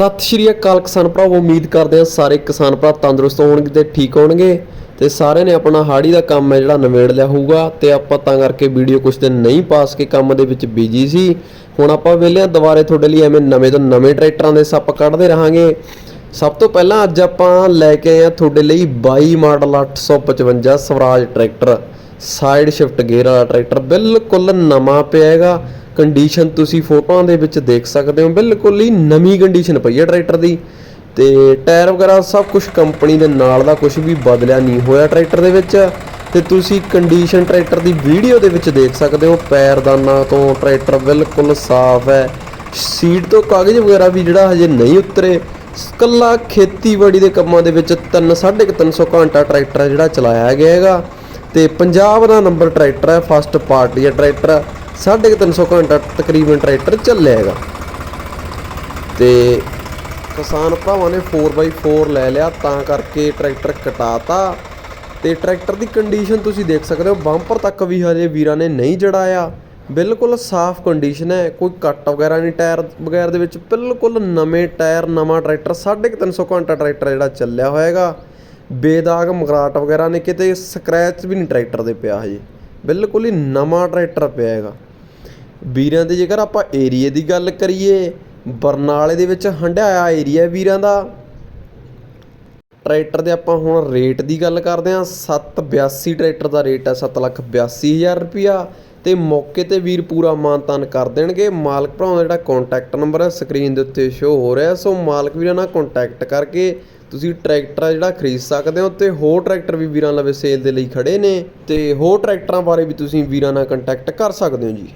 ਸਤਿ ਸ਼੍ਰੀ ਅਕਾਲ ਕਿਸਾਨ ਭਰਾਵੋ, ਉਮੀਦ ਕਰਦੇ ਹਾਂ ਸਾਰੇ ਕਿਸਾਨ ਭਰਾ ਤੰਦਰੁਸਤ ਹੋਣਗੇ ਤੇ ਠੀਕ ਹੋਣਗੇ ਤੇ ਸਾਰਿਆਂ ਨੇ ਆਪਣਾ ਹਾੜੀ ਦਾ ਕੰਮ ਹੈ ਜਿਹੜਾ ਨਿਬੇੜ ਲਿਆ ਹੋਊਗਾ ਤੇ ਆਪਾਂ ਤਾਂ ਕਰਕੇ ਵੀਡੀਓ ਕੁਝ ਦਿਨ ਨਹੀਂ ਪਾਸ ਕੇ ਕੰਮ ਦੇ ਵਿੱਚ ਬਿਜ਼ੀ ਸੀ। ਹੁਣ ਆਪਾਂ ਵਿਹਲੇ ਹਾਂ, ਦੁਬਾਰੇ ਤੁਹਾਡੇ ਲਈ ਐਵੇਂ ਨਵੇਂ ਤੋਂ ਨਵੇਂ ਟਰੈਕਟਰਾਂ ਦੇ ਸੱਪ ਕੱਢਦੇ ਰਹਾਂਗੇ। ਸਭ ਤੋਂ ਪਹਿਲਾਂ ਅੱਜ ਆਪਾਂ ਲੈ ਕੇ ਆਏ ਹਾਂ ਤੁਹਾਡੇ ਲਈ 22 model 855 Swaraj tractor. Side shift gear ਵਾਲਾ ਟਰੈਕਟਰ, ਬਿਲਕੁਲ ਨਵਾਂ ਪਿਆ ਹੈਗਾ। ਕੰਡੀਸ਼ਨ ਤੁਸੀਂ ਫੋਟੋਆਂ ਦੇ ਵਿੱਚ ਦੇਖ ਸਕਦੇ ਹੋ। ਬਿਲਕੁਲ ਹੀ ਨਵੀਂ ਕੰਡੀਸ਼ਨ ਪਈ ਹੈ ਟਰੈਕਟਰ ਦੀ। ਤੇ ਟਾਇਰ ਵਗੈਰਾ ਸਭ ਕੁਝ ਕੰਪਨੀ ਦੇ ਨਾਲ ਦਾ ਕੁਝ ਵੀ ਬਦਲਿਆ ਨਹੀਂ ਹੋਇਆ ਟਰੈਕਟਰ ਦੇ ਵਿੱਚ। ਤੇ ਤੁਸੀਂ ਕੰਡੀਸ਼ਨ ਟਰੈਕਟਰ ਦੀ ਵੀਡੀਓ ਦੇ ਵਿੱਚ ਦੇਖ ਸਕਦੇ ਹੋ। ਪੈਰਦਾਨਾ ਤੋਂ ਟਰੈਕਟਰ ਬਿਲਕੁਲ ਸਾਫ਼ ਹੈ। ਸੀਟ ਤੋਂ ਕਾਗਜ਼ ਵਗੈਰਾ ਵੀ ਜਿਹੜਾ ਹਜੇ ਨਹੀਂ ਉਤਰੇ। ਕੱਲਾ ਖੇਤੀਬਾੜੀ ਦੇ ਕੰਮਾਂ ਦੇ ਵਿੱਚ 3 350 ਘੰਟਾ ਟਰੈਕਟਰ ਜਿਹੜਾ ਚਲਾਇਆ ਗਿਆ ਹੈਗਾ। ਤੇ ਪੰਜਾਬ ਦਾ ਨੰਬਰ ਟਰੈਕਟਰ ਹੈ ਫਸਟ ਪਾਰਟੀ ਹੈ ਟਰੈਕਟਰ 350 ਘੰਟਾ ਤਕਰੀਬਨ ਟਰੈਕਟਰ ਚੱਲਿਆ ਹੈਗਾ। ਤੇ ਕਿਸਾਨ ਭਰਾਵਾਂ ਨੇ 4x4 ਲੈ ਲਿਆ, ਤਾਂ ਕਰਕੇ ਟਰੈਕਟਰ ਕਟਾਤਾ। ਤੇ ਟਰੈਕਟਰ ਦੀ ਕੰਡੀਸ਼ਨ ਤੁਸੀਂ ਦੇਖ ਸਕਦੇ ਹੋ ਬੰਪਰ ਤੱਕ ਵੀ ਹਜੇ ਵੀਰਾਂ ਨੇ ਨਹੀਂ ਜੜਾਇਆ। ਬਿਲਕੁਲ ਸਾਫ਼ ਕੰਡੀਸ਼ਨ ਹੈ, ਕੋਈ ਕੱਟ ਵਗੈਰਾ ਨਹੀਂ, ਟਾਇਰ ਵਗੈਰਾ ਦੇ ਵਿੱਚ ਬਿਲਕੁਲ ਨਵੇਂ ਟਾਇਰ, ਨਵਾਂ ਟਰੈਕਟਰ 350 ਘੰਟਾ ਟਰੈਕਟਰ ਜਿਹੜਾ ਚੱਲਿਆ ਹੋਏਗਾ ਬੇਦਾਗ ਮਗਰਾਟ ਵਗੈਰਾ ਨੇ ਕਿਤੇ ਸਕ੍ਰੈਚ ਵੀ ਨਹੀਂ ਟਰੈਕਟਰ ਦੇ ਪਿਆ ਹਜੇ। ਬਿਲਕੁਲ ਹੀ ਨਵਾਂ ਟਰੈਕਟਰ ਪਿਆ ਹੈਗਾ। ਵੀਰਾਂ ਦੇ ਜੇਕਰ ਆਪਾਂ ਏਰੀਏ ਦੀ ਗੱਲ ਕਰੀਏ, ਬਰਨਾਲੇ ਦੇ ਵਿੱਚ ਹੰਡਾਇਆ ਏਰੀਆ ਵੀਰਾਂ ਦਾ। ਟਰੈਕਟਰ ਦੇ ਆਪਾਂ ਹੁਣ ਰੇਟ ਦੀ ਗੱਲ ਕਰਦੇ ਹਾਂ 782 ਟਰੈਕਟਰ ਦਾ ਰੇਟ ਹੈ 782000 ਰੁਪਿਆ ਤੇ ਮੌਕੇ ਤੇ ਵੀਰ ਪੂਰਾ ਮਾਨਤਾਨ ਕਰ ਦੇਣਗੇ। ਮਾਲਕ ਭਰਾਵਾਂ ਦਾ ਜਿਹੜਾ ਕੰਟੈਕਟ ਨੰਬਰ ਹੈ ਸਕਰੀਨ ਦੇ ਉੱਤੇ ਸ਼ੋ ਹੋ ਰਿਹਾ ਸੋ ਮਾਲਕ ਵੀਰਾਂ ਨਾਲ ਕੰਟੈਕਟ ਕਰਕੇ ਤੁਸੀਂ ਟਰੈਕਟਰ ਜਿਹੜਾ ਖਰੀਦ ਸਕਦੇ ਹੋ ਤੇ ਹੋਰ ਟਰੈਕਟਰ ਵੀ ਵੀਰਾਂ ਲਵੇ ਸੇਲ ਦੇ ਲਈ ਖੜੇ ਨੇ। ਤੇ ਹੋਰ ਟਰੈਕਟਰਾਂ ਬਾਰੇ ਵੀ ਤੁਸੀਂ ਵੀਰਾਂ ਨਾਲ ਕੰਟੈਕਟ ਕਰ ਸਕਦੇ ਹੋ ਜੀ।